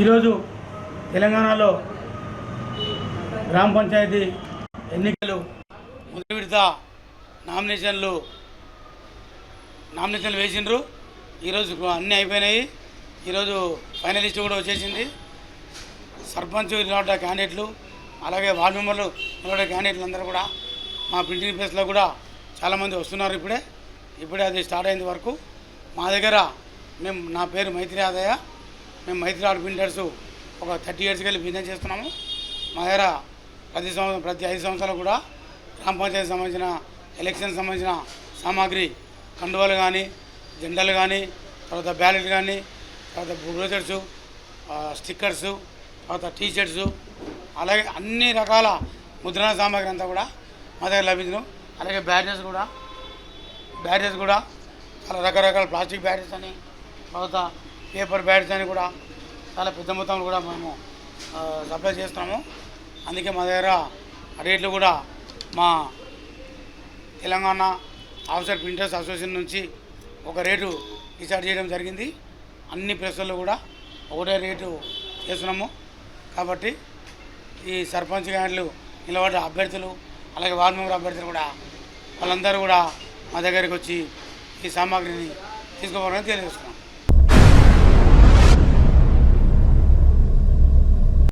ఈరోజు తెలంగాణలో గ్రామ పంచాయతీ ఎన్నికలు మొదటి విడత నామినేషన్లు నామినేషన్లు వేసిండ్రు. ఈరోజు అన్నీ అయిపోయినాయి. ఈరోజు ఫైనలిస్ట్ కూడా వచ్చేసింది. సర్పంచ్ నిలబడ్డ క్యాండిడేట్లు అలాగే వార్డు మెంబర్లు నిలబడ్డ క్యాండిడేట్లు అందరూ కూడా మా ప్రింటింగ్ ప్రెస్లో కూడా చాలామంది వస్తున్నారు ఇప్పుడే. ఇప్పుడే అది స్టార్ట్ అయింది వరకు మా దగ్గర మేము నా పేరు మైత్రి ఆదయ్య. మేము మైత్రి బిల్డర్స్ ఒక థర్టీ ఇయర్స్కి వెళ్ళి బిజినెస్ చేస్తున్నాము. మా దగ్గర ప్రతి సంవత్సరం ప్రతి ఐదు సంవత్సరాలు కూడా గ్రామ పంచాయతీ సంబంధించిన ఎలక్షన్ సంబంధించిన సామాగ్రి కండువాలు కానీ జెండాలు కానీ తర్వాత బ్యాలెట్ కానీ తర్వాత బ్రోచర్స్ స్టిక్కర్స్ తర్వాత టీషర్ట్స్ అలాగే అన్ని రకాల ముద్రణ సామాగ్రి అంతా కూడా మా దగ్గర లభించను. అలాగే బ్యాటరీస్ కూడా బ్యాటరీస్ కూడా చాలా రకరకాల ప్లాస్టిక్ బ్యాటరీస్ అని తర్వాత పేపర్ బ్యాటరీస్ అని కూడా చాలా పెద్ద మొత్తంలో కూడా మేము సప్లై చేస్తున్నాము. అందుకే మా దగ్గర రేట్లు కూడా మా తెలంగాణ ఆఫీసర్ ప్రింటర్స్ అసోసియేషన్ నుంచి ఒక రేటు డిసైడ్ చేయడం జరిగింది. అన్ని ప్రెస్లలో కూడా ఒకటే రేటు చేస్తున్నాము. కాబట్టి ఈ సర్పంచ్ గాండ్లు నిలబడ్డ అభ్యర్థులు అలాగే వార్డు మెంబర్ అభ్యర్థులు కూడా వాళ్ళందరూ కూడా మా దగ్గరికి వచ్చి ఈ సామాగ్రిని తీసుకోవాలని తెలియజేస్తున్నాం.